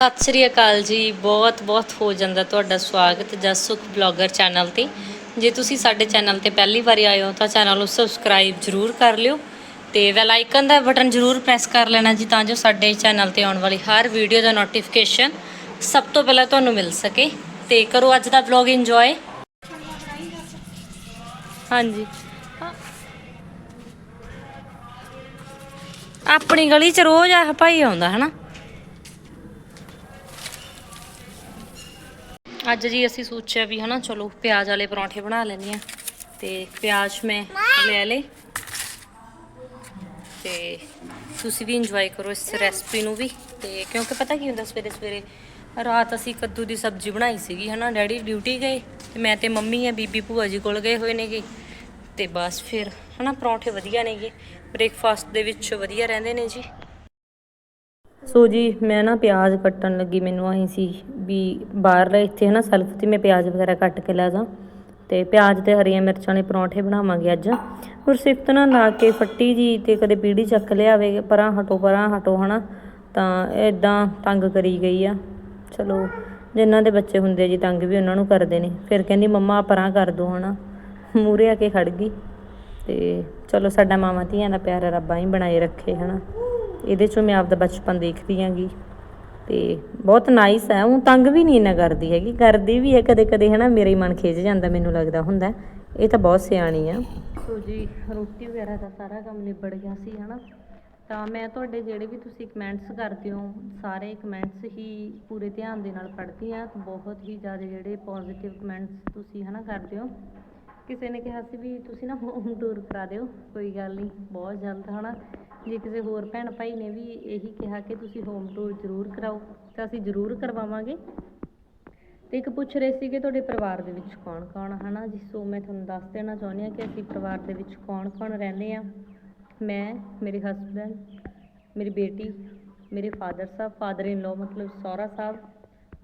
ਸਤਿ ਸ੍ਰੀ ਅਕਾਲ ਜੀ, ਬਹੁਤ ਬਹੁਤ ਹੋ ਜਾਂਦਾ ਤੁਹਾਡਾ ਸਵਾਗਤ ਜਸੁਖ ਬਲੌਗਰ ਚੈਨਲ ਤੇ। ਜੇ ਤੁਸੀਂ ਸਾਡੇ ਚੈਨਲ ਤੇ ਪਹਿਲੀ ਵਾਰੀ ਆਏ ਹੋ ਤਾਂ ਚੈਨਲ ਨੂੰ ਸਬਸਕ੍ਰਾਈਬ ਜਰੂਰ ਕਰ ਲਿਓ ਤੇ ਬੈਲ ਆਈਕਨ ਦਾ ਬਟਨ ਜਰੂਰ ਪ੍ਰੈਸ ਕਰ ਲੈਣਾ ਜੀ ਤਾਂ ਜੋ ਸਾਡੇ ਚੈਨਲ ਤੇ ਆਉਣ ਵਾਲੀ ਹਰ ਵੀਡੀਓ ਦਾ ਨੋਟੀਫਿਕੇਸ਼ਨ ਸਭ ਤੋਂ ਪਹਿਲਾਂ ਤੁਹਾਨੂੰ ਮਿਲ ਸਕੇ ਤੇ ਕਰੋ ਅੱਜ ਦਾ ਵਲੌਗ ਇੰਜੋਏ ਹਾਂਜੀ। ਆਪਣੀ ਗਲੀ ਚ ਰੋਜ਼ ਆਹ ਭਾਈ ਆਉਂਦਾ ਹਨਾ? ਅੱਜ ਜੀ ਅਸੀਂ ਸੋਚਿਆ ਵੀ ਹਨਾ, ਚਲੋ ਪਿਆਜ਼ ਵਾਲੇ ਪਰੌਂਠੇ ਬਣਾ ਲੈਂਦੇ ਆ ਤੇ ਪਿਆਜ਼ ਮੈਂ ਲੈ ਲੇ ਤੇ ਤੁਸੀਂ ਵੀ ਇੰਜੋਏ ਕਰੋ ਇਸ ਰੈਸਪੀ ਨੂੰ ਵੀ। ਤੇ ਕਿਉਂਕਿ ਪਤਾ ਕੀ ਹੁੰਦਾ, ਸਵੇਰੇ ਸਵੇਰੇ ਰਾਤ ਅਸੀਂ ਕੱਦੂ ਦੀ ਸਬਜ਼ੀ ਬਣਾਈ ਸੀਗੀ ਹਨਾ, ਡੈਡੀ ਡਿਊਟੀ ਗਏ ਤੇ ਮੈਂ ਤੇ ਮੰਮੀ ਆ, ਬੀਬੀ ਭੂਆ ਜੀ ਕੋਲ ਗਏ ਹੋਏ ਨੇਗੇ। ਤੇ ਬਸ ਫਿਰ ਹਨਾ, ਪਰੌਂਠੇ ਵਧੀਆ ਨੇਗੇ। ਬ੍ਰੇਕਫਾਸਟ ਦੇ ਵਿੱਚ ਵਧੀਆ ਰਹਿੰਦੇ ਨੇ ਜੀ। ਸੋ ਜੀ, ਮੈਂ ਨਾ ਪਿਆਜ਼ ਕੱਟਣ ਲੱਗੀ। ਮੈਨੂੰ ਆਈ ਸੀ ਵੀ ਬਾਹਰ ਇੱਥੇ ਹਨਾ ਸੈਲਫ ਤੇ ਮੈਂ ਪਿਆਜ਼ ਵਗੈਰਾ ਕੱਟ ਕੇ ਲੈ ਜਾ। ਤੇ ਪਿਆਜ਼ ਤੇ ਹਰੀਆਂ ਮਿਰਚਾਂ ਦੇ ਪਰੌਂਠੇ ਬਣਾਵਾਂਗੇ ਅੱਜ। ਗੁਰਸਿਫਤ ਨਾ ਲਾ ਕੇ ਫੱਟੀ ਜੀ ਤੇ ਕਦੇ ਪੀੜੀ ਚੱਕ ਲਿਆਵੇ, ਪਰਾਂ ਹਟੋ ਪਰਾਂ ਹਟੋ ਹਨਾ। ਤਾਂ ਇਦਾਂ ਤੰਗ ਕਰੀ ਗਈ ਆ। ਚਲੋ ਜਿਨ੍ਹਾਂ ਦੇ ਬੱਚੇ ਹੁੰਦੇ ਜੀ, ਤੰਗ ਵੀ ਉਹਨਾਂ ਨੂੰ ਕਰਦੇ ਨੇ। ਫਿਰ ਕਹਿੰਦੀ, ਮੰਮਾ ਪਰਾਂ ਕਰ ਦੋ ਹਨਾ। ਮੂਰੇ ਆ ਕੇ ਖੜ ਗਈ। ਤੇ ਚਲੋ, ਸਾਡਾ ਮਾਮਾ ਧੀਆਂ ਦਾ ਪਿਆਰ ਰੱਬਾਂ ਹੀ ਬਣਾਏ ਰੱਖੇ ਹਨਾ। ਇਹਦੇ ਚੋਂ ਮੈਂ ਆਪਦਾ ਬਚਪਨ ਦੇਖਦੀ ਆਂਗੀ। ਤੇ ਬਹੁਤ ਨਾਈਸ ਹੈ ਉਹ ਤੰਗ ਵੀ ਨਹੀਂ ਇੰਨਾ ਕਰਦੀ ਹੈਗੀ। ਕਰਦੀ ਵੀ ਹੈ ਕਦੇ ਕਦੇ ਹਨਾ, ਮੇਰੇ ਮਨ ਖਿੱਚ ਜਾਂਦਾ, ਮੈਨੂੰ ਲੱਗਦਾ ਹੁੰਦਾ। ਇਹ ਤਾਂ ਬਹੁਤ ਸਿਆਣੀ ਆ। ਸੋ ਜੀ, ਰੋਟੀ ਵਗੈਰਾ ਦਾ ਸਾਰਾ ਕੰਮ ਨਿਬੜ ਗਿਆ ਸੀ, ਹਨਾ। ਤਾਂ ਮੈਂ ਤੁਹਾਡੇ ਜਿਹੜੇ ਵੀ ਤੁਸੀਂ ਕਮੈਂਟਸ ਕਰਦੇ ਹੋ, ਸਾਰੇ ਕਮੈਂਟਸ ਹੀ ਪੂਰੇ ਧਿਆਨ ਦੇ ਨਾਲ ਪੜ੍ਹਦੀ ਆ ਬਹੁਤ ਹੀ ਜ਼ਿਆਦਾ ਜਿਹੜੇ ਪੋਜ਼ਿਟਿਵ ਕਮੈਂਟਸ ਤੁਸੀਂ, ਹਨਾ, ਕਰਦੇ ਹੋ। ਕਿਸੇ ਨੇ ਕਿਹਾ ਸੀ ਵੀ ਤੁਸੀਂ ਨਾ ਹੋਮ ਟੂਰ ਕਰਾ ਦਿਓ, ਕੋਈ ਗੱਲ ਨਹੀਂ, ਬਹੁਤ ਜਲਦ, ਹਨਾ। ਜੇ ਕਿਸੇ ਹੋਰ ਭੈਣ ਭਾਈ ਨੇ ਵੀ ਇਹੀ ਕਿਹਾ ਕਿ ਤੁਸੀਂ ਹੋਮ ਟੂਰ ਜ਼ਰੂਰ ਕਰਾਓ, ਤਾਂ ਅਸੀਂ ਜ਼ਰੂਰ ਕਰਵਾਵਾਂਗੇ। ਤੇ ਇੱਕ ਪੁੱਛ ਰਹੇ ਸੀ ਕਿ ਤੁਹਾਡੇ ਪਰਿਵਾਰ ਦੇ ਵਿੱਚ ਕੌਣ ਕੌਣ ਹਨਾ? ਜੀ, ਸੋ ਮੈਂ ਤੁਹਾਨੂੰ ਦੱਸ ਦੇਣਾ ਚਾਹੁੰਦੀ ਹਾਂ ਕਿ ਅਸੀਂ ਪਰਿਵਾਰ ਦੇ ਵਿੱਚ ਕੌਣ ਕੌਣ ਰਹਿੰਦੇ ਆ। ਮੈਂ, ਮੇਰੇ ਹਸਬੰਡ ਮੇਰੀ ਬੇਟੀ, ਮੇਰੇ ਫਾਦਰ ਸਾਹਿਬ ਫਾਦਰ ਇਨ ਲੋ ਮਤਲਬ ਸਹੁਰਾ ਸਾਹਿਬ,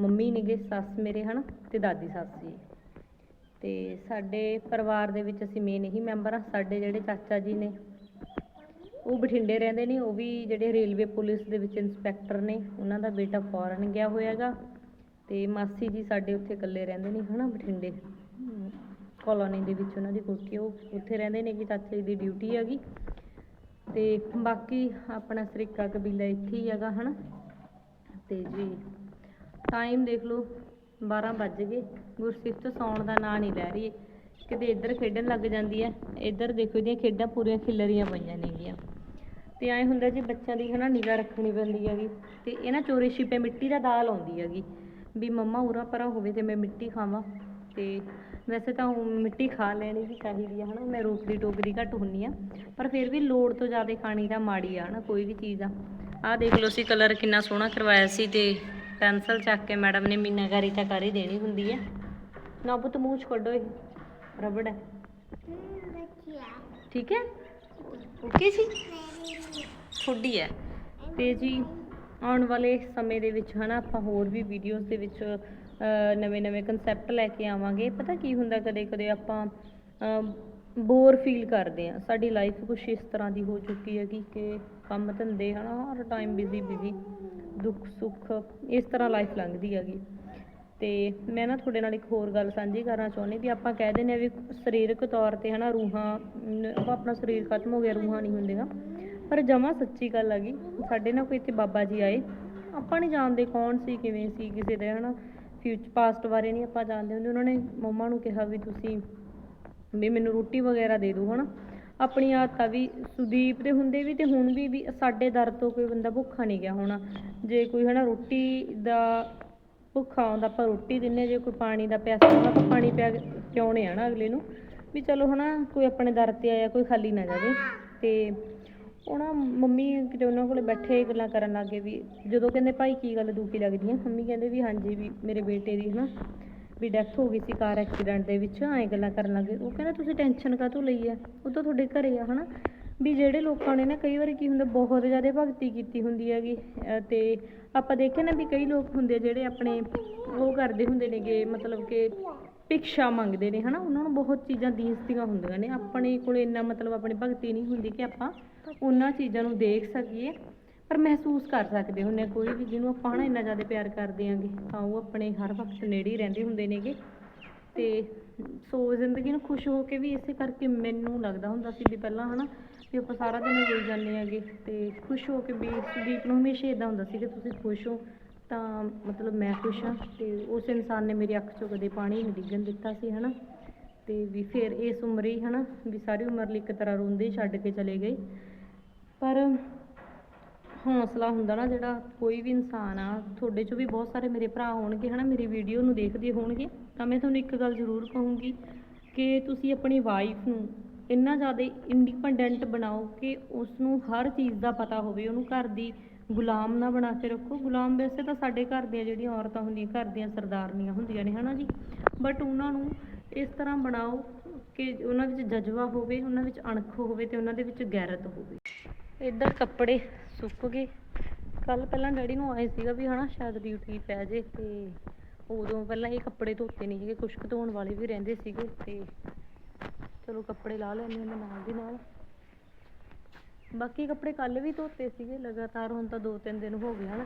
ਮੰਮੀ ਨੇਗੇ, ਸੱਸ ਮੇਰੇ, ਹਨਾ? ਤੇ ਦਾਦੀ, ਸੱਸ ਜੀ। ਤੇ ਸਾਡੇ ਪਰਿਵਾਰ ਦੇ ਵਿੱਚ ਅਸੀਂ ਮੇਨ ਇਹੀ ਮੈਂਬਰ ਆ, ਸਾਡੇ ਜਿਹੜੇ ਚਾਚਾ ਜੀ ਨੇ ਉਹ ਬਠਿੰਡੇ ਰਹਿੰਦੇ ਨੇ, ਉਹ ਵੀ ਜਿਹੜੇ ਰੇਲਵੇ ਪੁਲਿਸ ਦੇ ਵਿੱਚ ਇੰਸਪੈਕਟਰ ਨੇ, ਉਹਨਾਂ ਦਾ ਬੇਟਾ ਫੋਰਨ ਗਿਆ ਹੋਇਆਗਾ ਤੇ ਮਾਸੀ ਜੀ ਸਾਡੇ ਉੱਥੇ ਇਕੱਲੇ ਰਹਿੰਦੇ ਨੇ, ਹਨਾ ਬਠਿੰਡੇ? ਕਲੋਨੀ ਦੇ ਵਿੱਚ ਉਹਨਾਂ ਦੀ ਕੋਠੀ ਉਹ ਉੱਥੇ ਰਹਿੰਦੇ ਨੇ ਕਿ ਚਾਚੇ ਦੀ ਡਿਊਟੀ ਹੈਗੀ। ਤੇ ਬਾਕੀ ਆਪਣਾ ਸਰੀਕਾ ਕਬੀਲਾ ਇੱਥੇ ਹੀ ਹੈਗਾ, ਹਨਾ? ਤੇ ਜੀ ਟਾਈਮ ਦੇਖ ਲਓ 12 ਵੱਜ ਗਏ। ਗੁਰਸਿਫਤ ਸੌਣ ਦਾ ਨਾਂ ਨਹੀਂ ਲੈ ਰਹੀ। ਕਿਤੇ ਇੱਧਰ ਖੇਡਣ ਲੱਗ ਜਾਂਦੀ ਹੈ। ਇੱਧਰ ਦੇਖੋ, ਇਹਦੀਆਂ ਖੇਡਾਂ ਪੂਰੀਆਂ ਖਿਲਰੀਆਂ ਪਈਆਂ ਨੇਗੀਆਂ। ਤੇ ਐਂ ਹੁੰਦਾ ਜੀ ਬੱਚਿਆਂ ਦੀ ਹਨਾ ਨਿਗਾਹ ਰੱਖਣੀ ਪੈਂਦੀ ਹੈਗੀ ਤੇ ਇਹ ਨਾ ਚੋਰੀ ਛਿਪੇ ਮਿੱਟੀ ਦਾ ਦਾਲ ਆਉਂਦੀ ਹੈਗੀ ਵੀ ਮੰਮਾ ਉਰਾ ਪਰਾ ਹੋਵੇ ਤੇ ਮੈਂ ਮਿੱਟੀ ਖਾਵਾਂ ਤੇ ਵੈਸੇ ਤਾਂ ਮਿੱਟੀ ਖਾ ਲੈਣੀ ਵੀ ਚਾਹੀਦੀ ਆ ਹਨਾ ਮੈਂ ਰੋਕਦੀ ਟੋਕਦੀ ਘੱਟ ਹੁੰਨੀ ਆ ਪਰ ਫਿਰ ਵੀ ਲੋੜ ਤੋਂ ਜ਼ਿਆਦਾ ਖਾਣੀ ਤਾਂ ਮਾੜੀ ਆ ਹਨਾ ਕੋਈ ਵੀ ਚੀਜ਼ ਆ। ਆਹ ਦੇਖ ਲਓ ਸੀ ਕਲਰ ਕਿੰਨਾ ਸੋਹਣਾ ਕਰਵਾਇਆ ਸੀ ਤੇ ਪੈਨਸਲ ਚੱਕ ਕੇ ਮੈਡਮ ਨੇ ਮੀਨਾਕਾਰੀ ਤਾਂ ਕਰ ਹੀ ਦੇਣੀ ਹੁੰਦੀ ਹੈ ਨਾ ਪੁੱਤ ਮੂੰਹ ਚ ਕੱਢੋ ਇਹ ਰਬੜ ਹੈ। ਠੀਕ ਹੈ? ਓਕੇ ਜੀ ਥੋੜੀ ਹੈ ਤੇ ਜੀ, ਆਉਣ ਵਾਲੇ ਸਮੇਂ ਦੇ ਵਿੱਚ ਹਨਾ, ਆਪਾਂ ਹੋਰ ਵੀ ਵੀਡੀਓਜ਼ ਦੇ ਵਿੱਚ ਨਵੇਂ ਨਵੇਂ ਕਨਸੈਪਟ ਲੈ ਕੇ ਆਵਾਂਗੇ। ਪਤਾ ਕੀ ਹੁੰਦਾ, ਕਦੇ ਕਦੇ ਆਪਾਂ ਬੋਰ ਫੀਲ ਕਰਦੇ ਆ। ਸਾਡੀ ਲਾਈਫ ਕੁਛ ਇਸ ਤਰ੍ਹਾਂ ਦੀ ਹੋ ਚੁੱਕੀ ਹੈਗੀ ਕਿ ਕੰਮ ਧੰਦੇ ਹਨਾ, ਹਰ ਟਾਈਮ ਬਿਜ਼ੀ ਬਿਜ਼ੀ ਦੁੱਖ ਸੁੱਖ ਇਸ ਤਰ੍ਹਾਂ ਲਾਈਫ ਲੰਘਦੀ ਹੈਗੀ। ਤੇ ਮੈਂ ਨਾ ਤੁਹਾਡੇ ਨਾਲ ਇੱਕ ਹੋਰ ਗੱਲ ਸਾਂਝੀ ਕਰਨਾ ਚਾਹੁੰਦੀ ਵੀ ਆਪਾਂ ਕਹਿ ਦਿੰਦੇ ਆ ਵੀ ਸਰੀਰਕ ਤੌਰ ਤੇ ਹਨਾ ਰੂਹਾਂ ਆਪਣਾ ਸਰੀਰ ਖਤਮ ਹੋ ਗਿਆ, ਰੂਹਾਂ ਨਹੀਂ ਹੁੰਦੀਆਂ। ਪਰ ਜਮਾ ਸੱਚੀ ਗੱਲ ਹੈਗੀ ਸਾਡੇ ਨਾਲ ਕੋਈ ਇੱਥੇ ਬਾਬਾ ਜੀ ਆਏ, ਆਪਾਂ ਨਹੀਂ ਜਾਣਦੇ ਕੌਣ ਸੀ, ਕਿਵੇਂ ਸੀ, ਕਿਸੇ ਦੇ ਹਨਾ ਫਿਊਚਰ ਪਾਸਟ ਬਾਰੇ ਨਹੀਂ ਆਪਾਂ ਜਾਣਦੇ ਹੁੰਦੇ। ਉਹਨਾਂ ਨੇ ਮੰਮਾ ਨੂੰ ਕਿਹਾ ਵੀ ਤੁਸੀਂ ਵੀ ਮੈਨੂੰ ਰੋਟੀ ਵਗੈਰਾ ਦੇ ਦਿਓ ਹਨਾ। ਆਪਣੀ ਆਦਤਾਂ ਵੀ ਸੁਦੀਪ ਦੇ ਹੁੰਦੇ ਵੀ ਤੇ ਹੁਣ ਵੀ ਵੀ ਸਾਡੇ ਦਰ ਤੋਂ ਕੋਈ ਬੰਦਾ ਭੁੱਖਾ ਨਹੀਂ ਗਿਆ ਹੋਣਾ। ਜੇ ਕੋਈ ਹਨਾ ਰੋਟੀ ਦਾ ਭੁੱਖਾ ਆਉਂਦਾ, ਆਪਾਂ ਰੋਟੀ ਦਿੰਨੇ ਜੇ ਕੋਈ ਪਾਣੀ ਦਾ ਪਿਆਸਾ ਆਉਂਦਾ ਆਪਾਂ ਪਾਣੀ ਪਿਆ ਪਿਆਉਣੇ ਆ ਨਾ ਅਗਲੇ ਨੂੰ। ਵੀ ਚਲੋ ਹਨਾ, ਕੋਈ ਆਪਣੇ ਦਰ ਤੇ ਆਇਆ, ਕੋਈ ਖਾਲੀ ਨਾ ਜਾਵੇ। ਤੇ ਉਹ ਨਾ ਮੰਮੀ ਕਿਤੇ ਉਹਨਾਂ ਕੋਲੇ ਬੈਠੇ ਗੱਲਾਂ ਕਰਨ ਲੱਗੇ ਵੀ, ਜਦੋਂ ਕਹਿੰਦੇ ਭਾਈ ਕੀ ਗੱਲ ਦੁਖੀ ਲੱਗਦੀ ਹੈ ਮੰਮੀ ਕਹਿੰਦੇ ਵੀ ਹਾਂਜੀ ਵੀ ਮੇਰੇ ਬੇਟੇ ਦੀ ਹਨਾ, ਵੀ ਡੈਥ ਹੋ ਗਈ ਸੀ ਕਾਰ ਐਕਸੀਡੈਂਟ ਦੇ ਵਿੱਚ, ਐਂ ਗੱਲਾਂ ਕਰਨ ਲੱਗੇ ਉਹ ਕਹਿੰਦਾ, ਤੁਸੀਂ ਟੈਨਸ਼ਨ ਕਾਹਤੋਂ ਲਈ ਆ? ਉਹ ਤਾਂ ਤੁਹਾਡੇ ਘਰੇ ਆ ਹਨਾ। ਵੀ ਜਿਹੜੇ ਲੋਕਾਂ ਨੇ ਨਾ ਕਈ ਵਾਰੀ ਕੀ ਹੁੰਦਾ, ਬਹੁਤ ਜ਼ਿਆਦਾ ਭਗਤੀ ਕੀਤੀ ਹੁੰਦੀ ਹੈਗੀ, ਅਹ ਤੇ ਆਪਾਂ ਦੇਖਿਆ ਨਾ ਵੀ ਕਈ ਲੋਕ ਹੁੰਦੇ ਜਿਹੜੇ ਆਪਣੇ ਉਹ ਕਰਦੇ ਹੁੰਦੇ ਨੇਗੇ, ਮਤਲਬ ਕਿ ਭਿਕਸ਼ਾ ਮੰਗਦੇ ਨੇ, ਹਨਾ? ਉਹਨਾਂ ਨੂੰ ਬਹੁਤ ਚੀਜ਼ਾਂ ਦੀਸਦੀਆਂ ਹੁੰਦੀਆਂ ਨੇ। ਆਪਣੇ ਕੋਲ ਇੰਨਾ ਮਤਲਬ ਆਪਣੀ ਭਗਤੀ ਨਹੀਂ ਹੁੰਦੀ ਕਿ ਆਪਾਂ ਉਹਨਾਂ ਚੀਜ਼ਾਂ ਨੂੰ ਦੇਖ ਸਕੀਏ, ਪਰ ਮਹਿਸੂਸ ਕਰ ਸਕਦੇ ਹੁੰਨੇ ਕੋਈ ਵੀ, ਜਿਹਨੂੰ ਆਪਾਂ, ਹਨਾ, ਇੰਨਾ ਜ਼ਿਆਦਾ ਪਿਆਰ ਕਰਦੇ ਆਂਗੇ। ਤਾਂ ਉਹ ਆਪਣੇ ਹਰ ਵਕਤ ਨੇੜੇ ਹੀ ਰਹਿੰਦੇ ਹੁੰਦੇ ਨੇਗੇ। ਤੇ ਸੋ ਜ਼ਿੰਦਗੀ ਨੂੰ ਖੁਸ਼ ਹੋ ਕੇ ਵੀ ਇਸੇ ਕਰਕੇ ਮੈਨੂੰ ਲੱਗਦਾ ਹੁੰਦਾ ਸੀ ਵੀ ਪਹਿਲਾਂ, ਹਨਾ ਵੀ ਆਪਾਂ ਸਾਰਾ ਦਿਨ ਰੋਈ ਜਾਂਦੇ ਆਂਗੇ ਤੇ ਖੁਸ਼ ਹੋ ਕੇ ਵੀ ਸੁਦੀਪ ਨੂੰ ਹਮੇਸ਼ਾ ਇਦਾਂ ਹੁੰਦਾ ਸੀ ਕਿ ਤੁਸੀਂ ਖੁਸ਼ ਹੋ, ਤਾਂ ਮਤਲਬ ਮੈਂ ਖੁਸ਼ ਹਾਂ ਤੇ ਉਸ ਇਨਸਾਨ ਨੇ ਮੇਰੀ ਅੱਖ 'ਚੋਂ ਕਦੇ ਪਾਣੀ ਨਹੀਂ ਡਿੱਗਣ ਦਿੱਤਾ ਸੀ, ਹਨਾ? ਤੇ ਵੀ ਫਿਰ ਇਸ ਉਮਰ ਹੀ, ਹਨਾ, ਵੀ ਸਾਰੀ ਉਮਰ ਲਈ ਇੱਕ ਤਰ੍ਹਾਂ ਰੋਂਦੇ ਛੱਡ ਕੇ ਚਲੇ ਗਏ। ਪਰ ਹੌਸਲਾ ਹੁੰਦਾ ਨਾ ਜਿਹੜਾ, ਕੋਈ ਵੀ ਇਨਸਾਨ ਆ, ਤੁਹਾਡੇ ਚੋਂ ਵੀ ਬਹੁਤ ਸਾਰੇ ਮੇਰੇ ਭਰਾ ਹੋਣਗੇ, ਹਨਾ, ਮੇਰੀ ਵੀਡੀਓ ਨੂੰ ਦੇਖਦੇ ਹੋਣਗੇ। ਤਾਂ ਮੈਂ ਤੁਹਾਨੂੰ ਇੱਕ ਗੱਲ ਜ਼ਰੂਰ ਕਹੂੰਗੀ ਕਿ ਤੁਸੀਂ ਆਪਣੀ ਵਾਈਫ ਨੂੰ ਇੰਨਾ ਜ਼ਿਆਦਾ ਇੰਡੀਪੈਂਡੈਂਟ ਬਣਾਓ ਕਿ ਉਸ ਨੂੰ ਹਰ ਚੀਜ਼ ਦਾ ਪਤਾ ਹੋਵੇ, ਉਹਨੂੰ ਘਰ ਦੀ ਗੁਲਾਮ ਨਾ ਬਣਾ ਕੇ ਰੱਖੋ। ਗੁਲਾਮ ਵੈਸੇ ਤਾਂ ਸਾਡੇ ਘਰ ਦੀਆਂ ਜਿਹੜੀਆਂ ਔਰਤਾਂ ਹੁੰਦੀਆਂ, ਘਰ ਦੀਆਂ ਸਰਦਾਰਨੀਆਂ ਹੁੰਦੀਆਂ ਨੇ, ਹਨਾ ਜੀ? ਬਟ ਉਹਨਾਂ ਨੂੰ ਇਸ ਤਰ੍ਹਾਂ ਬਣਾਓ ਕਿ ਉਹਨਾਂ ਵਿੱਚ ਜਜ਼ਬਾ ਹੋਵੇ, ਉਹਨਾਂ ਵਿੱਚ ਅਣਖ ਹੋਵੇ ਤੇ ਉਹਨਾਂ ਦੇ ਵਿੱਚ ਗੈਰਤ ਹੋਵੇ। ਇੱਧਰ ਕੱਪੜੇ ਸੁੱਕ ਗਏ। ਕੱਲ ਪਹਿਲਾਂ ਡੈਡੀ ਨੂੰ ਆਏ ਸੀਗਾ ਵੀ, ਹਨਾ, ਸ਼ਾਇਦ ਡਿਊਟੀ ਪੈ ਜੇ ਤੇ ਉਦੋਂ ਪਹਿਲਾਂ ਇਹ ਕੱਪੜੇ ਧੋਤੇ ਨਹੀਂ ਸੀਗੇ ਕੁਛ ਕੁ ਧੋਣ ਵਾਲੇ ਵੀ ਰਹਿੰਦੇ ਸੀਗੇ ਤੇ ਚਲੋ ਕੱਪੜੇ ਲਾ ਲੈਂਦੇ ਹਾਂ ਨਾਲ ਦੀ ਨਾਲ। ਬਾਕੀ ਕੱਪੜੇ ਕੱਲ ਵੀ ਧੋਤੇ ਸੀਗੇ, ਲਗਾਤਾਰ ਹੁਣ ਤਾਂ ਦੋ ਤਿੰਨ ਦਿਨ ਹੋ ਗਏ ਹਨਾ।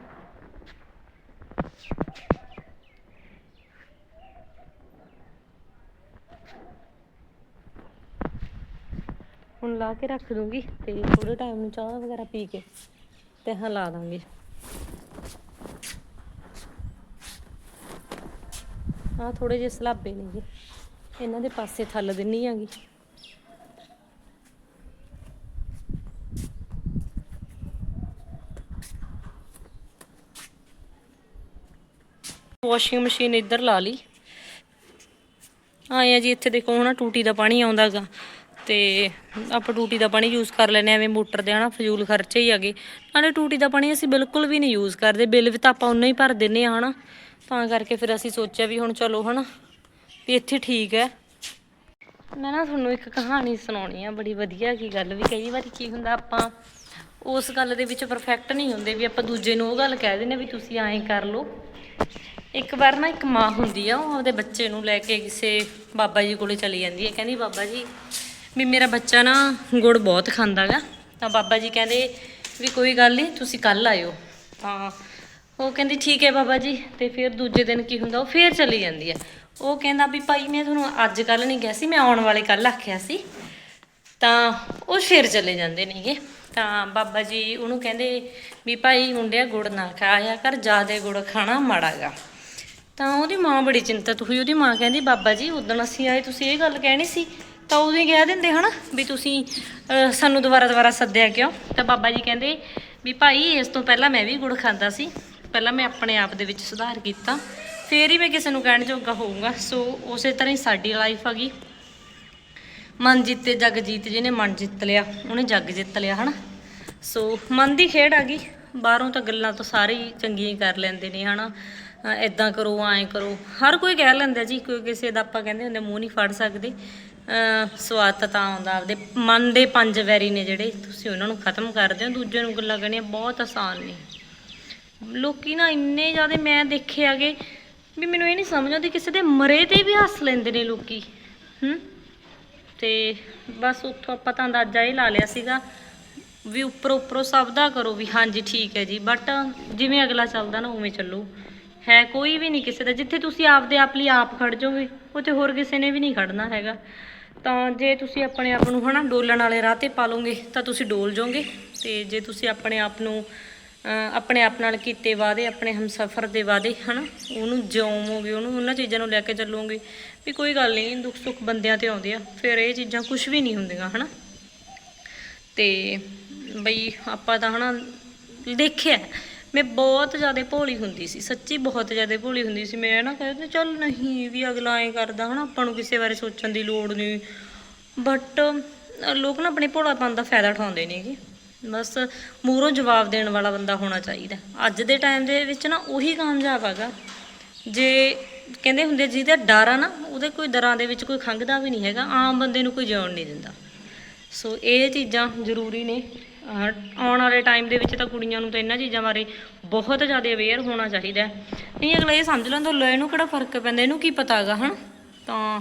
ਹੁਣ ਲਾ ਕੇ ਰੱਖ ਦੂੰਗੀ ਤੇ ਥੋੜੇ ਟਾਈਮ ਨੂੰ ਚਾਹ ਵਗੈਰਾ ਪੀ ਕੇ ਤੇ ਹਾਂ ਲਾ ਦਾਂਗੇ। ਆ ਥੋੜੇ ਜਿਹੇ ਸਲਾਬੇ ਨੇਗੇ ਇਹਨਾਂ ਦੇ ਪਾਸੇ ਥੱਲ ਦਿੰਨੀ ਆਂਗੀ ਵਾਸ਼ਿੰਗ ਮਸ਼ੀਨ ਇੱਧਰ ਲਾ ਲਈ। ਆਏ ਆ ਜੀ, ਇੱਥੇ ਦੇਖੋ ਹਨਾ ਟੂਟੀ ਦਾ ਪਾਣੀ ਆਉਂਦਾਗਾ ਤੇ ਆਪਾਂ ਟੂਟੀ ਦਾ ਪਾਣੀ ਯੂਜ਼ ਕਰ ਲੈਨੇ ਐਵੇਂ ਮੋਟਰ ਦੇ ਹਨਾ, ਫਜ਼ੂਲ ਖਰਚੇ ਹੀ ਹੈਗੇ। ਨਾਲੇ ਟੂਟੀ ਦਾ ਪਾਣੀ ਅਸੀਂ ਬਿਲਕੁਲ ਵੀ ਨਹੀਂ ਯੂਜ਼ ਕਰਦੇ। ਬਿੱਲ ਵੀ ਤਾਂ ਆਪਾਂ ਉਨਾ ਹੀ ਭਰ ਦਿੰਨੇ ਆ ਹਨਾ। ਤਾਂ ਕਰਕੇ ਫਿਰ ਅਸੀਂ ਸੋਚਿਆ ਵੀ ਹੁਣ ਚਲੋ ਹਨਾ ਵੀ ਇੱਥੇ ਠੀਕ ਹੈ। ਮੈਂ ਨਾ ਤੁਹਾਨੂੰ ਇੱਕ ਕਹਾਣੀ ਸੁਣਾਉਣੀ ਆ, ਬੜੀ ਵਧੀਆ ਕੀ ਗੱਲ ਵੀ ਕਈ ਵਾਰੀ ਕੀ ਹੁੰਦਾ ਆਪਾਂ ਉਸ ਗੱਲ ਦੇ ਵਿੱਚ ਪਰਫੈਕਟ ਨਹੀਂ ਹੁੰਦੇ ਵੀ ਆਪਾਂ ਦੂਜੇ ਨੂੰ ਉਹ ਗੱਲ ਕਹਿ ਦਿੰਦੇ ਵੀ ਤੁਸੀਂ ਐਂ ਕਰ ਲਓ। ਇੱਕ ਵਾਰ ਨਾ ਇੱਕ ਮਾਂ ਹੁੰਦੀ ਆ, ਉਹ ਆਪਦੇ ਬੱਚੇ ਨੂੰ ਲੈ ਕੇ ਕਿਸੇ ਬਾਬਾ ਜੀ ਕੋਲੇ ਚਲੀ ਜਾਂਦੀ ਹੈ ਕਹਿੰਦੀ ਬਾਬਾ ਜੀ, ਵੀ ਮੇਰਾ ਬੱਚਾ ਨਾ ਗੁੜ ਬਹੁਤ ਖਾਂਦਾਗਾ ਤਾਂ ਬਾਬਾ ਜੀ ਕਹਿੰਦੇ ਵੀ ਕੋਈ ਗੱਲ ਨਹੀਂ, ਤੁਸੀਂ ਕੱਲ ਆਇਓ। ਤਾਂ ਉਹ ਕਹਿੰਦੀ ਠੀਕ ਹੈ ਬਾਬਾ ਜੀ, ਤੇ ਫਿਰ ਦੂਜੇ ਦਿਨ ਕੀ ਹੁੰਦਾ, ਉਹ ਫੇਰ ਚਲੀ ਜਾਂਦੀ ਹੈ ਉਹ ਕਹਿੰਦਾ ਵੀ ਭਾਈ ਮੈਂ ਤੁਹਾਨੂੰ ਅੱਜ ਕੱਲ ਨਹੀਂ ਕਿਹਾ ਸੀ, ਮੈਂ ਆਉਣ ਵਾਲੇ ਕੱਲ ਆਖਿਆ ਸੀ। ਤਾਂ ਉਹ ਫਿਰ ਚਲੇ ਜਾਂਦੇ ਨੇਗੇ। ਤਾਂ ਬਾਬਾ ਜੀ ਉਹਨੂੰ ਕਹਿੰਦੇ ਵੀ ਭਾਈ ਮੁੰਡਿਆ ਗੁੜ ਨਾ ਖਾਇਆ ਕਰ, ਜ਼ਿਆਦਾ ਗੁੜ ਖਾਣਾ ਮਾੜਾਗਾ ਤਾਂ ਉਹਦੀ ਮਾਂ ਬੜੀ ਚਿੰਤਤ ਹੋਈ, ਉਹਦੀ ਮਾਂ ਕਹਿੰਦੀ, ਬਾਬਾ ਜੀ ਉਦੋਂ ਅਸੀਂ ਆਏ, ਤੁਸੀਂ ਇਹ ਗੱਲ ਕਹਿਣੀ ਸੀ? ਤਾਂ ਉਦੋਂ ਹੀ ਕਹਿ ਦਿੰਦੇ ਹਨਾ ਵੀ ਤੁਸੀਂ ਸਾਨੂੰ ਦੁਬਾਰਾ ਦੁਬਾਰਾ ਸੱਦਿਆ ਕਿਉਂ? ਤਾਂ ਬਾਬਾ ਜੀ ਕਹਿੰਦੇ ਵੀ ਭਾਈ ਇਸ ਤੋਂ ਪਹਿਲਾਂ ਮੈਂ ਵੀ ਗੁੜ ਖਾਂਦਾ ਸੀ। ਪਹਿਲਾਂ ਮੈਂ ਆਪਣੇ ਆਪ ਦੇ ਵਿੱਚ ਸੁਧਾਰ ਕੀਤਾ। ਫੇਰ ਹੀ ਮੈਂ ਕਿਸੇ ਨੂੰ ਕਹਿਣ ਜੋਗਾ ਹੋਊਗਾ। ਸੋ ਉਸੇ ਤਰ੍ਹਾਂ ਹੀ ਸਾਡੀ ਲਾਈਫ ਹੈਗੀ ਮਨ ਜਿੱਤੇ, ਜਗ ਜੀਤ ਜਿਹਨੇ ਮਨ ਜਿੱਤ ਲਿਆ, ਉਹਨੇ ਜਗ ਜਿੱਤ ਲਿਆ, ਹਨਾ? ਸੋ ਮਨ ਦੀ ਖੇਡ ਆ ਗਈ। ਬਾਹਰੋਂ ਤਾਂ ਗੱਲਾਂ ਤਾਂ ਸਾਰੇ ਹੀ ਚੰਗੀਆਂ ਹੀ ਕਰ ਲੈਂਦੇ ਨੇ, ਹਨਾ? ਐਦਾਂ ਕਰੋ, ਐਂ ਕਰੋ। ਹਰ ਕੋਈ ਕਹਿ ਲੈਂਦਾ ਜੀ, ਕੋਈ ਕਿਸੇ ਦਾ ਆਪਾਂ ਕਹਿੰਦੇ ਹੁੰਦੇ ਮੂੰਹ ਨਹੀਂ ਫੜ ਸਕਦੇ। ਸਵਾਦ ਤਾਂ ਆਉਂਦਾ ਆਪਦੇ। ਮਨ ਦੇ ਪੰਜ ਵੈਰੀ ਨੇ ਜਿਹੜੇ, ਤੁਸੀਂ ਉਹਨਾਂ ਨੂੰ ਖਤਮ ਕਰਦੇ ਹੋ ਦੂਜੇ ਨੂੰ ਗੱਲਾਂ ਕਰਨੀਆਂ ਬਹੁਤ ਆਸਾਨ ਨੇ। ਲੋਕੀ ਨਾ ਇੰਨੇ ਜ਼ਿਆਦਾ ਮੈਂ ਦੇਖੇ ਆਗੇ ਵੀ ਮੈਨੂੰ ਇਹ ਨਹੀਂ ਸਮਝ ਆਉਂਦੀ ਕਿਸੇ ਦੇ ਮਰੇ ਤੇ ਵੀ ਹੱਸ ਲੈਂਦੇ ਨੇ ਲੋਕੀ, ਹੂੰ? ਤੇ ਬਸ ਉੱਥੋਂ ਆਪਾਂ ਤਾਂ ਅੰਦਾਜ਼ਾ ਇਹ ਲਾ ਲਿਆ ਸੀਗਾ ਵੀ ਉੱਪਰੋਂ ਉੱਪਰੋਂ ਸਭ ਦਾ ਕਰੋ ਵੀ ਹਾਂਜੀ ਠੀਕ ਹੈ ਜੀ ਬਟ ਜਿਵੇਂ ਅਗਲਾ ਚੱਲਦਾ ਨਾ ਉਵੇਂ ਚੱਲੋ। ਹੈ ਕੋਈ ਵੀ ਨਹੀਂ ਕਿਸੇ ਦਾ, ਜਿੱਥੇ ਤੁਸੀਂ ਆਪਦੇ ਆਪ ਲਈ ਆਪ ਖੜ ਜਾਓਗੇ, ਉੱਥੇ ਹੋਰ ਕਿਸੇ ਨੇ ਵੀ ਨਹੀਂ ਖੜਨਾ ਹੈਗਾ। ਤਾਂ ਜੇ ਤੁਸੀਂ ਆਪਣੇ ਆਪ ਨੂੰ ਹਨਾ ਡੋਲਣ ਵਾਲੇ ਰਾਹ ਤੇ ਪਾ ਲਓਗੇ, ਤਾਂ ਤੁਸੀਂ ਡੋਲ ਜਾਓਗੇ, ਤੇ ਜੇ ਤੁਸੀਂ ਆਪਣੇ ਆਪ ਨੂੰ ਆਪਣੇ ਆਪ ਨਾਲ ਕੀਤੇ ਵਾਅਦੇ, ਆਪਣੇ ਹਮਸਫਰ ਦੇ ਵਾਅਦੇ, ਹਨਾ? ਉਹਨੂੰ ਜਿਉਵੋਗੇ ਉਹਨੂੰ ਉਹਨਾਂ ਚੀਜ਼ਾਂ ਨੂੰ ਲੈ ਕੇ ਚੱਲੋਗੇ। ਵੀ ਕੋਈ ਗੱਲ ਨਹੀਂ, ਦੁੱਖ ਸੁੱਖ ਬੰਦਿਆਂ ਤੇ ਆਉਂਦੇ ਆ, ਫਿਰ ਇਹ ਚੀਜ਼ਾਂ ਕੁਝ ਵੀ ਨਹੀਂ ਹੁੰਦੀਆਂ, ਹਨਾ? ਤੇ ਬਈ ਆਪਾਂ ਤਾਂ, ਹਨਾ, ਦੇਖਿਆ, ਮੈਂ ਬਹੁਤ ਜ਼ਿਆਦਾ ਭੋਲੀ ਹੁੰਦੀ ਸੀ, ਸੱਚੀ ਬਹੁਤ ਜ਼ਿਆਦਾ ਭੋਲੀ ਹੁੰਦੀ ਸੀ। ਮੈਂ ਨਾ ਕਹਿੰਦੇ ਚੱਲ ਨਹੀਂ ਵੀ ਅਗਲਾ ਐ ਕਰਦਾ, ਹਨਾ? ਆਪਾਂ ਨੂੰ ਕਿਸੇ ਬਾਰੇ ਸੋਚਣ ਦੀ ਲੋੜ ਨਹੀਂ। ਬਟ ਲੋਕ ਨਾ ਆਪਣੇ ਭੋਲਾਪਨ ਦਾ ਫਾਇਦਾ ਉਠਾਉਂਦੇ ਨੇਗੇ। ਬਸ ਮੂਰੋਂ ਜਵਾਬ ਦੇਣ ਵਾਲਾ ਬੰਦਾ ਹੋਣਾ ਚਾਹੀਦਾ। ਅੱਜ ਦੇ ਟਾਈਮ ਦੇ ਵਿੱਚ ਨਾ ਉਹੀ ਕਾਮਯਾਬ ਹੈਗਾ। ਜੇ ਕਹਿੰਦੇ ਹੁੰਦੇ ਜਿਹਦਾ ਡਰ ਆ ਨਾ, ਉਹਦੇ ਕੋਈ ਦਰਾਂ ਦੇ ਵਿੱਚ ਕੋਈ ਖੰਘਦਾ ਵੀ ਨਹੀਂ ਹੈਗਾ, ਆਮ ਬੰਦੇ ਨੂੰ ਕੋਈ ਜਿਉਣ ਨਹੀਂ ਦਿੰਦਾ। ਸੋ ਇਹ ਚੀਜ਼ਾਂ ਜ਼ਰੂਰੀ ਨੇ। ਅਹ ਆਉਣ ਵਾਲੇ ਟਾਈਮ ਦੇ ਵਿੱਚ ਤਾਂ ਕੁੜੀਆਂ ਨੂੰ ਤਾਂ ਇਹਨਾਂ ਚੀਜ਼ਾਂ ਬਾਰੇ ਬਹੁਤ ਜ਼ਿਆਦਾ ਅਵੇਅਰ ਹੋਣਾ ਚਾਹੀਦਾ। ਨਹੀਂ ਅਗਲਾ ਇਹ ਸਮਝ ਲੈਂਦਾ ਲੈ ਇਹਨੂੰ ਕਿਹੜਾ ਫ਼ਰਕ ਪੈਂਦਾ, ਇਹਨੂੰ ਕੀ ਪਤਾ ਹੈਗਾ, ਹਨ? ਤਾਂ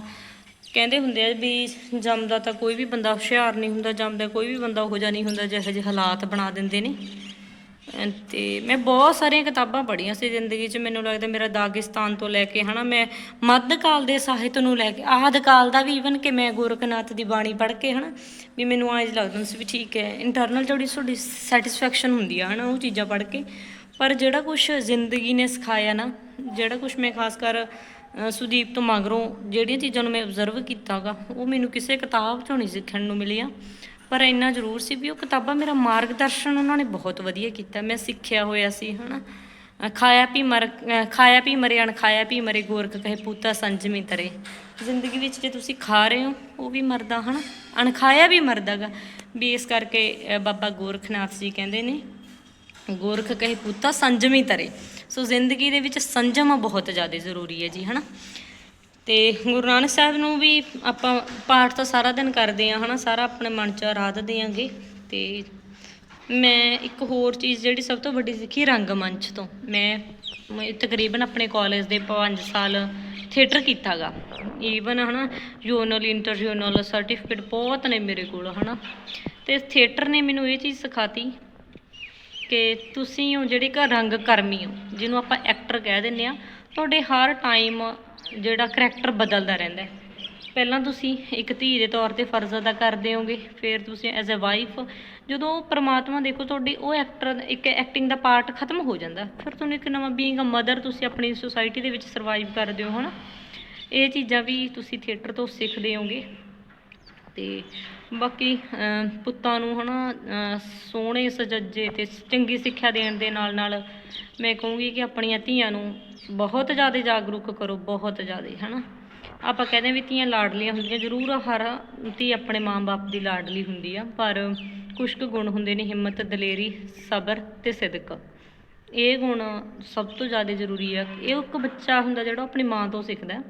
ਕਹਿੰਦੇ ਹੁੰਦੇ ਆ ਵੀ ਜੰਮਦਾ ਤਾਂ ਕੋਈ ਵੀ ਬੰਦਾ ਹੁਸ਼ਿਆਰ ਨਹੀਂ ਹੁੰਦਾ, ਜੰਮਦਾ ਕੋਈ ਵੀ ਬੰਦਾ ਉਹੋ ਜਿਹਾ ਨਹੀਂ ਹੁੰਦਾ ਜਿਹੋ ਜਿਹੇ ਹਾਲਾਤ ਬਣਾ ਦਿੰਦੇ ਨੇ। ਅਹ ਤੇ ਮੈਂ ਬਹੁਤ ਸਾਰੀਆਂ ਕਿਤਾਬਾਂ ਪੜ੍ਹੀਆਂ ਸੀ ਜ਼ਿੰਦਗੀ 'ਚ, ਮੈਨੂੰ ਲੱਗਦਾ ਮੇਰਾ ਦਾਗਿਸਤਾਨ ਤੋਂ ਲੈ ਕੇ, ਹਨਾ, ਮੈਂ ਮੱਧਕਾਲ ਦੇ ਸਾਹਿਤ ਨੂੰ ਲੈ ਕੇ, ਆਦਿਕਾਲ ਦਾ ਵੀ ਇਵਨ ਕਿ ਮੈਂ ਗੋਰਖਨਾਥ ਦੀ ਬਾਣੀ ਪੜ੍ਹ ਕੇ, ਹਨਾ, ਵੀ ਮੈਨੂੰ ਐਂ ਲੱਗਦਾ ਸੀ ਵੀ ਠੀਕ ਹੈ ਇੰਟਰਨਲ ਜਿਹੜੀ ਤੁਹਾਡੀ ਸੈਟੀਸਫੈਕਸ਼ਨ ਹੁੰਦੀ ਆ, ਹਨਾ, ਉਹ ਚੀਜ਼ਾਂ ਪੜ੍ਹ ਕੇ, ਪਰ ਜਿਹੜਾ ਕੁਝ ਜ਼ਿੰਦਗੀ ਨੇ ਸਿਖਾਇਆ ਨਾ, ਜਿਹੜਾ ਕੁਝ ਮੈਂ ਖਾਸ ਕਰ ਸੁਦੀਪ ਤੋਂ ਮਗਰੋਂ ਜਿਹੜੀਆਂ ਚੀਜ਼ਾਂ ਨੂੰ ਮੈਂ ਆਬਜ਼ਰਵ ਕੀਤਾਗਾ, ਉਹ ਮੈਨੂੰ ਕਿਸੇ ਕਿਤਾਬ ਚੋਂ ਨਹੀਂ ਸਿੱਖਣ ਨੂੰ ਮਿਲੀਆਂ। ਪਰ ਇੰਨਾ ਜ਼ਰੂਰ ਸੀ ਵੀ ਉਹ ਕਿਤਾਬਾਂ ਮੇਰਾ ਮਾਰਗਦਰਸ਼ਨ ਉਹਨਾਂ ਨੇ ਬਹੁਤ ਵਧੀਆ ਕੀਤਾ। ਮੈਂ ਸਿੱਖਿਆ ਹੋਇਆ ਸੀ, ਹਨਾ। ਅਹ ਖਾਇਆ ਪੀ ਮਰ ਖਾਇਆ ਪੀ ਮਰੇ ਅਣ ਖਾਇਆ ਪੀ ਮਰੇ ਗੋਰਖ ਕਹੇ ਪੂਤਾ ਸੰਜਮੀ ਤਰੇ। ਜ਼ਿੰਦਗੀ ਵਿੱਚ ਜੇ ਤੁਸੀਂ ਖਾ ਰਹੇ ਹੋ, ਉਹ ਵੀ ਮਰਦਾ, ਹਨਾ। ਅਣਖਾਇਆ ਵੀ ਮਰਦਾਗਾ। ਵੀ ਇਸ ਕਰਕੇ ਬਾਬਾ ਗੋਰਖਨਾਥ ਜੀ ਕਹਿੰਦੇ ਨੇ, ਗੋਰਖ ਕਹੇ ਪੂਤਾ ਸੰਜਮੀ ਤਰੇ। ਸੋ ਜ਼ਿੰਦਗੀ ਦੇ ਵਿੱਚ ਸੰਜਮ ਬਹੁਤ ਜ਼ਿਆਦਾ ਜ਼ਰੂਰੀ ਹੈ ਜੀ, ਹਨਾ? ਤੇ ਗੁਰੂ ਨਾਨਕ ਸਾਹਿਬ ਨੂੰ ਵੀ ਆਪਾਂ ਪਾਠ ਤਾਂ ਸਾਰਾ ਦਿਨ ਕਰਦੇ ਆ ਹਨਾ? ਸਾਰਾ ਆਪਣੇ ਮਨ ਚ ਆਰਾਧ ਦੇਾਂਗੇ ਤੇ ਮੈਂ ਇੱਕ ਹੋਰ ਚੀਜ਼ ਜਿਹੜੀ ਸਭ ਤੋਂ ਵੱਡੀ ਸਿੱਖੀ ਰੰਗਮੰਚ ਤੋਂ। ਮੈਂ ਤਕਰੀਬਨ ਆਪਣੇ ਕਾਲਜ ਦੇ 5 ਸਾਲ ਥੀਏਟਰ ਕੀਤਾਗਾ। ਈਵਨ ਹਨਾ? ਇੰਟਰ ਇੰਟਰਜਨਲ ਸਰਟੀਫਿਕੇਟ ਬਹੁਤ ਨੇ ਮੇਰੇ ਕੋਲ, ਹਨਾ? ਤੇ ਥੀਏਟਰ ਨੇ ਮੈਨੂੰ ਇਹ ਚੀਜ਼ ਸਿਖਾਤੀ ਕਿ ਤੁਸੀਂ ਹੋ ਜਿਹੜੇ ਕਿ ਰੰਗ ਕਰਮੀ ਹੋ, ਜਿਹਨੂੰ ਆਪਾਂ ਐਕਟਰ ਕਹਿ ਦਿੰਦੇ ਆ ਤੁਹਾਡੇ ਹਰ ਟਾਈਮ ਜਿਹੜਾ ਕਰੈਕਟਰ ਬਦਲਦਾ ਰਹਿੰਦਾ ਹੈ। ਪਹਿਲਾਂ ਤੁਸੀਂ ਇੱਕ ਧੀ ਦੇ ਤੌਰ ਤੇ ਫਰਜ਼ ਅਦਾ ਕਰਦੇ ਹੋਗੇ ਫਿਰ ਤੁਸੀਂ ਐਜ਼ ਅ ਵਾਈਫ ਜਦੋਂ ਪ੍ਰਮਾਤਮਾ ਦੇਖੋ ਤੁਹਾਡੀ ਉਹ ਐਕਟਰ ਇੱਕ ਐਕਟਿੰਗ ਦਾ ਪਾਰਟ ਖਤਮ ਹੋ ਜਾਂਦਾ, ਫਿਰ ਤੁਹਾਨੂੰ ਇੱਕ ਨਵਾਂ ਬੀਇੰਗ ਅ ਮਦਰ ਤੁਸੀਂ ਆਪਣੀ ਸੋਸਾਇਟੀ ਦੇ ਵਿੱਚ ਸਰਵਾਈਵ ਕਰਦੇ ਹੋ, ਹਨਾ? ਇਹ ਚੀਜ਼ਾਂ ਵੀ ਤੁਸੀਂ ਥੀਏਟਰ ਤੋਂ ਸਿੱਖਦੇ ਹੋਗੇ ਤੇ ਬਾਕੀ ਪੁੱਤਾਂ ਨੂੰ ਹਨਾ ਅਮ ਸੋਹਣੇ ਸੁਚੱਜੇ ਤੇ ਚੰਗੀ ਸਿੱਖਿਆ ਦੇਣ ਦੇ ਨਾਲ ਨਾਲ ਮੈਂ ਕਹੂੰਗੀ ਕਿ ਆਪਣੀਆਂ ਧੀਆਂ ਨੂੰ ਬਹੁਤ ਜ਼ਿਆਦਾ ਜਾਗਰੂਕ ਕਰੋ, ਬਹੁਤ ਜ਼ਿਆਦਾ, ਹਨਾ। ਆਪਾਂ ਕਹਿੰਦੇ ਵੀ ਧੀਆਂ ਲਾਡਲੀਆਂ ਹੁੰਦੀਆਂ, ਜ਼ਰੂਰ ਹਰ ਧੀ ਆਪਣੇ ਮਾਂ-ਬਾਪ ਦੀ ਲਾਡਲੀ ਹੁੰਦੀ ਆ, ਪਰ ਕੁਝ ਕੁ ਗੁਣ ਹੁੰਦੇ ਨੇ ਹਿੰਮਤ, ਦਲੇਰੀ, ਸਬਰ ਤੇ ਸਿਦਕ। ਇਹ ਗੁਣ ਸਭ ਤੋਂ ਜ਼ਿਆਦਾ ਜ਼ਰੂਰੀ ਆ। ਇਹ ਇੱਕ ਬੱਚਾ ਹੁੰਦਾ ਜਿਹੜਾ ਆਪਣੀ ਮਾਂ ਤੋਂ ਸਿੱਖਦਾ।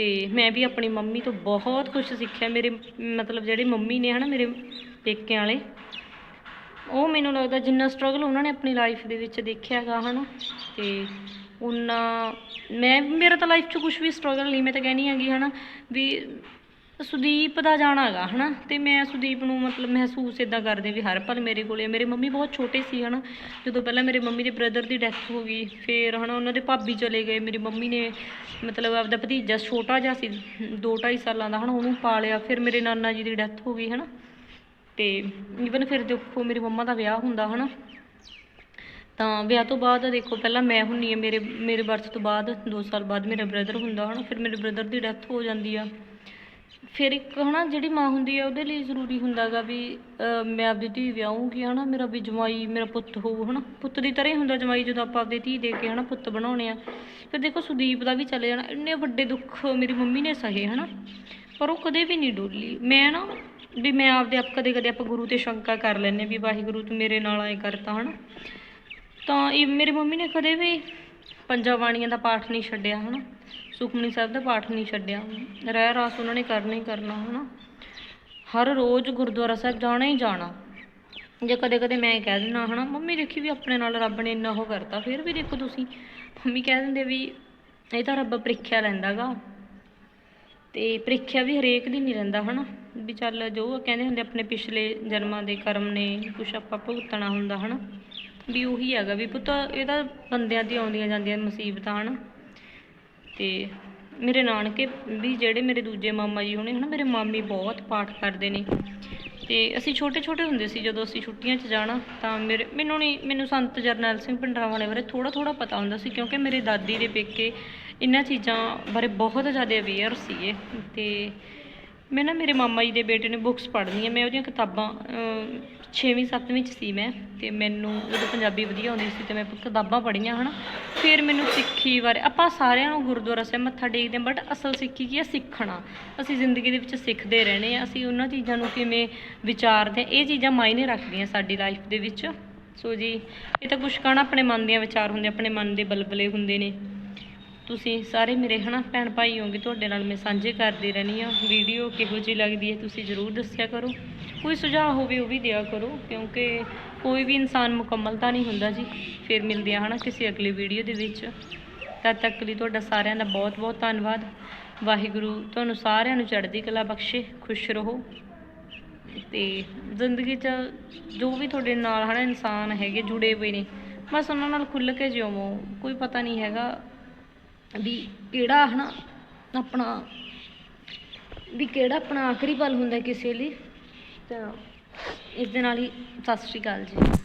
ਤੇ ਮੈਂ ਵੀ ਆਪਣੀ ਮੰਮੀ ਤੋਂ ਬਹੁਤ ਕੁਝ ਸਿੱਖਿਆ। ਮੇਰੇ, ਮਤਲਬ ਜਿਹੜੇ ਮੰਮੀ ਨੇ ਹਨਾ ਮੇਰੇ ਪੇਕਿਆਂ ਵਾਲੇ, ਉਹ ਮੈਨੂੰ ਲੱਗਦਾ ਜਿੰਨਾ ਸਟਰਗਲ ਉਹਨਾਂ ਨੇ ਆਪਣੀ ਲਾਈਫ ਦੇ ਵਿੱਚ ਦੇਖਿਆਗਾ ਹਨਾ। ਤੇ ਉਹਨਾਂ ਮੈਂ, ਮੇਰਾ ਤਾਂ ਲਾਈਫ 'ਚ ਕੁਝ ਵੀ ਸਟਰਗਲ ਨਹੀਂ, ਮੈਂ ਤਾਂ ਕਹਿਣੀ ਹੈਗੀ ਹਨਾ ਵੀ ਸੁਦੀਪ ਦਾ ਜਾਣਾ ਹੈਗਾ, ਹਨਾ? ਤੇ ਮੈਂ ਸੁਦੀਪ ਨੂੰ ਮਤਲਬ ਮਹਿਸੂਸ ਇਦਾਂ ਕਰਦੇ ਵੀ ਹਰ ਪਲ ਮੇਰੇ ਕੋਲੇ ਮੇਰੇ ਮੰਮੀ ਬਹੁਤ ਛੋਟੇ ਸੀ, ਹਨਾ? ਜਦੋਂ ਪਹਿਲਾਂ ਮੇਰੇ ਮੰਮੀ ਦੇ ਬ੍ਰਦਰ ਦੀ ਡੈਥ ਹੋ ਗਈ, ਫਿਰ, ਹਨਾ, ਉਹਨਾਂ ਦੇ ਭਾਬੀ ਚਲੇ ਗਏ। ਮੇਰੀ ਮੰਮੀ ਨੇ ਮਤਲਬ ਆਪਦਾ ਭਤੀਜਾ ਛੋਟਾ ਜਿਹਾ ਸੀ 2.5 ਸਾਲਾਂ ਦਾ, ਹਨਾ, ਉਹਨੂੰ ਪਾਲਿਆ। ਫਿਰ ਮੇਰੇ ਨਾਨਾ ਜੀ ਦੀ ਡੈਥ ਹੋ ਗਈ, ਹਨਾ? ਤੇ ਈਵਨ ਫਿਰ ਦੇਖੋ, ਮੇਰੀ ਮੰਮਾ ਦਾ ਵਿਆਹ ਹੁੰਦਾ, ਹਨਾ? ਤਾਂ ਵਿਆਹ ਤੋਂ ਬਾਅਦ ਦੇਖੋ, ਪਹਿਲਾਂ ਮੈਂ ਹੁੰਨੀ ਆ, ਮੇਰੇ ਮੇਰੇ ਬਰਥ ਤੋਂ ਬਾਅਦ 2 ਸਾਲ ਬਾਅਦ ਮੇਰਾ ਬ੍ਰਦਰ ਹੁੰਦਾ, ਹਨਾ? ਫਿਰ ਮੇਰੇ ਬ੍ਰਦਰ ਦੀ ਡੈਥ ਹੋ ਜਾਂਦੀ ਆ। ਫਿਰ ਇੱਕ ਹਨਾ ਜਿਹੜੀ ਮਾਂ ਹੁੰਦੀ ਆ, ਉਹਦੇ ਲਈ ਜ਼ਰੂਰੀ ਹੁੰਦਾਗਾ ਵੀ ਮੈਂ ਆਪਦੀ ਧੀ ਵਿਆਹੂੰਗੀ ਹਨਾ, ਮੇਰਾ ਵੀ ਜਮਾਈ, ਮੇਰਾ ਪੁੱਤ ਹੋਊ ਹਨਾ। ਪੁੱਤ ਦੀ ਤਰ੍ਹਾਂ ਹੀ ਹੁੰਦਾ ਜਮਾਈ, ਜਦੋਂ ਆਪਾਂ ਆਪਦੀ ਧੀ ਦੇ ਕੇ ਹਨਾ ਪੁੱਤ ਬਣਾਉਣੇ ਆ। ਫਿਰ ਦੇਖੋ ਸੁਦੀਪ ਦਾ ਵੀ ਚਲੇ ਜਾਣਾ, ਇੰਨੇ ਵੱਡੇ ਦੁੱਖ ਮੇਰੀ ਮੰਮੀ ਨੇ ਸਹੇ ਹਨਾ। ਪਰ ਉਹ ਕਦੇ ਵੀ ਨਹੀਂ ਡੋਲੀ। ਮੈਂ ਨਾ ਵੀ ਮੈਂ ਆਪਦੇ ਆਪ ਕਦੇ ਕਦੇ ਆਪਾਂ ਗੁਰੂ ਤੇ ਸ਼ੰਕਾ ਕਰ ਲੈਨੇ ਵੀ ਵਾਹਿਗੁਰੂ ਤੂੰ ਮੇਰੇ ਨਾਲ ਐ ਕਰਤਾ ਹਨਾ। ਤਾਂ ਇਹ ਮੇਰੀ ਮੰਮੀ ਨੇ ਕਦੇ ਵੀ ਪੰਜਾਂ ਬਾਣੀਆਂ ਦਾ ਪਾਠ ਨਹੀਂ ਛੱਡਿਆ ਹਨਾ। ਸੁਖਮਨੀ ਸਾਹਿਬ ਦਾ ਪਾਠ ਨਹੀਂ ਛੱਡਿਆ। ਰਹਿ ਰਾਸ ਉਹਨਾਂ ਨੇ ਕਰਨਾ ਹੀ ਕਰਨਾ, ਹਨਾ। ਹਰ ਰੋਜ਼ ਗੁਰਦੁਆਰਾ ਸਾਹਿਬ ਜਾਣਾ ਹੀ ਜਾਣਾ। ਜੇ ਕਦੇ ਕਦੇ ਮੈਂ ਕਹਿ ਦਿੰਦਾ, ਹਨਾ, ਮੰਮੀ ਦੇਖੀ ਵੀ ਆਪਣੇ ਨਾਲ ਰੱਬ ਨੇ ਇੰਨਾ ਉਹ ਕਰਤਾ, ਫਿਰ ਵੀ ਦੇਖੋ ਤੁਸੀਂ। ਮੰਮੀ ਕਹਿ ਦਿੰਦੇ ਵੀ ਇਹ ਤਾਂ ਰੱਬ ਪ੍ਰੀਖਿਆ ਲੈਂਦਾਗਾ। ਤੇ ਪ੍ਰੀਖਿਆ ਵੀ ਹਰੇਕ ਦੀ ਨਹੀਂ ਲੈਂਦਾ ਹਨਾ। ਵੀ ਚੱਲ ਜੋ ਕਹਿੰਦੇ ਹੁੰਦੇ ਆਪਣੇ ਪਿਛਲੇ ਜਨਮਾਂ ਦੇ ਕਰਮ ਨੇ, ਕੁਛ ਆਪਾਂ ਭੁਗਤਣਾ ਹੁੰਦਾ, ਹਨਾ। ਵੀ ਉਹੀ ਹੈਗਾ ਵੀ ਪੁੱਤ, ਇਹ ਤਾਂ ਬੰਦਿਆਂ ਦੀ ਆਉਂਦੀਆਂ ਜਾਂਦੀਆਂ ਮੁਸੀਬਤਾਂ, ਹਨਾ। ਤੇ ਮੇਰੇ ਨਾਨਕੇ ਵੀ ਜਿਹੜੇ ਮੇਰੇ ਦੂਜੇ ਮਾਮਾ ਜੀ ਹੋਣੇ ਹਨਾ, ਮੇਰੇ ਮਾਮੀ ਬਹੁਤ ਪਾਠ ਕਰਦੇ ਨੇ। ਤੇ ਅਸੀਂ ਛੋਟੇ ਛੋਟੇ ਹੁੰਦੇ ਸੀ, ਜਦੋਂ ਅਸੀਂ ਛੁੱਟੀਆਂ 'ਚ ਜਾਣਾ, ਤਾਂ ਮੇਰੇ, ਮੈਨੂੰ ਨਹੀਂ, ਮੈਨੂੰ ਸੰਤ ਜਰਨੈਲ ਸਿੰਘ ਭਿੰਡਰਾਂ ਵਾਲੇ ਬਾਰੇ ਥੋੜਾ ਥੋੜਾ ਪਤਾ ਹੁੰਦਾ ਸੀ, ਕਿਉਂਕਿ ਮੇਰੇ ਦਾਦੀ ਦੇ ਪੇਕੇ ਇਹਨਾਂ ਚੀਜ਼ਾਂ ਬਾਰੇ ਬਹੁਤ ਜ਼ਿਆਦਾ ਅਵੇਅਰ ਸੀਗੇ। ਤੇ ਮੈਂ ਨਾ ਮੇਰੇ ਮਾਮਾ ਜੀ ਦੇ ਬੇਟੇ ਨੇ ਬੁੱਕਸ ਪੜ੍ਹਨੀਆਂ, ਮੈਂ ਉਹਦੀਆਂ ਕਿਤਾਬਾਂ 6ਵੀਂ 7ਵੀਂ ਚ ਸੀ ਮੈਂ, ਤੇ ਮੈਨੂੰ ਜਦੋਂ ਪੰਜਾਬੀ ਵਧੀਆ ਆਉਂਦੀ ਸੀ ਤੇ ਮੈਂ ਕਿਤਾਬਾਂ ਪੜ੍ਹੀਆਂ, ਹਨਾ। ਫਿਰ ਮੈਨੂੰ ਸਿੱਖੀ ਬਾਰੇ, ਆਪਾਂ ਸਾਰਿਆਂ ਨੂੰ ਗੁਰਦੁਆਰਾ ਸਾਹਿਬ ਮੱਥਾ ਟੇਕਦੇ ਹਾਂ ਬਟ ਅਸਲ ਸਿੱਖੀ ਕੀ ਹੈ? ਸਿੱਖਣਾ। ਅਸੀਂ ਜ਼ਿੰਦਗੀ ਦੇ ਵਿੱਚ ਸਿੱਖਦੇ ਰਹਿਣੇ ਆ ਅਸੀਂ ਉਹਨਾਂ ਚੀਜ਼ਾਂ ਨੂੰ ਕਿਵੇਂ ਵਿਚਾਰਦੇ ਹਾਂ, ਇਹ ਚੀਜ਼ਾਂ ਮਾਇਨੇ ਰੱਖਦੀਆਂ ਸਾਡੀ ਲਾਈਫ ਦੇ ਵਿੱਚ। ਸੋ ਜੀ, ਇਹ ਤਾਂ ਕੁਛ ਕਹਿਣਾ ਆਪਣੇ ਮਨ ਦੀਆਂ ਵਿਚਾਰ ਹੁੰਦੇ, ਆਪਣੇ ਮਨ ਦੇ ਬਲਬਲੇ ਹੁੰਦੇ ਨੇ। ਤੁਸੀਂ ਸਾਰੇ ਮੇਰੇ ਹਨਾ ਭੈਣ ਭਾਈ ਹੋਗੇ ਤੁਹਾਡੇ ਨਾਲ ਮੈਂ ਸਾਂਝੇ ਕਰਦੀ ਰਹਿਣੀ ਆ ਵੀਡੀਓ ਕਿਹੋ ਜਿਹੀ ਲੱਗਦੀ ਹੈ ਤੁਸੀਂ ਜ਼ਰੂਰ ਦੱਸਿਆ ਕਰੋ। ਕੋਈ ਸੁਝਾਅ ਹੋਵੇ ਉਹ ਵੀ ਦਿਆ ਕਰੋ, ਕਿਉਂਕਿ ਕੋਈ ਵੀ ਇਨਸਾਨ ਮੁਕੰਮਲ ਤਾਂ ਨਹੀਂ ਹੁੰਦਾ ਜੀ। ਫਿਰ ਮਿਲਦੇ ਆ ਹਨਾ ਕਿਸੇ ਅਗਲੀ ਵੀਡੀਓ ਦੇ ਵਿੱਚ। ਤਦ ਤੱਕ ਲਈ ਤੁਹਾਡਾ ਸਾਰਿਆਂ ਦਾ ਬਹੁਤ ਬਹੁਤ ਧੰਨਵਾਦ। ਵਾਹਿਗੁਰੂ ਤੁਹਾਨੂੰ ਸਾਰਿਆਂ ਨੂੰ ਚੜ੍ਹਦੀ ਕਲਾ ਬਖਸ਼ੇ, ਖੁਸ਼ ਰਹੋ। ਤੇ ਜ਼ਿੰਦਗੀ 'ਚ ਜੋ ਵੀ ਤੁਹਾਡੇ ਨਾਲ ਹਨਾ ਇਨਸਾਨ ਹੈਗੇ ਜੁੜੇ ਹੋਏ ਨੇ, ਬਸ ਉਹਨਾਂ ਨਾਲ ਖੁੱਲ੍ਹ ਕੇ ਜਿਉਵੋ ਕੋਈ ਪਤਾ ਨਹੀਂ ਹੈਗਾ ਵੀ ਕਿਹੜਾ ਹਨਾ ਆਪਣਾ, ਵੀ ਕਿਹੜਾ ਆਪਣਾ ਆਖਰੀ ਪਲ ਹੁੰਦਾ ਕਿਸੇ ਲਈ? ਤਾਂ ਇਸ ਦੇ ਨਾਲ ਹੀ ਸਤਿ ਸ਼੍ਰੀ ਅਕਾਲ ਜੀ।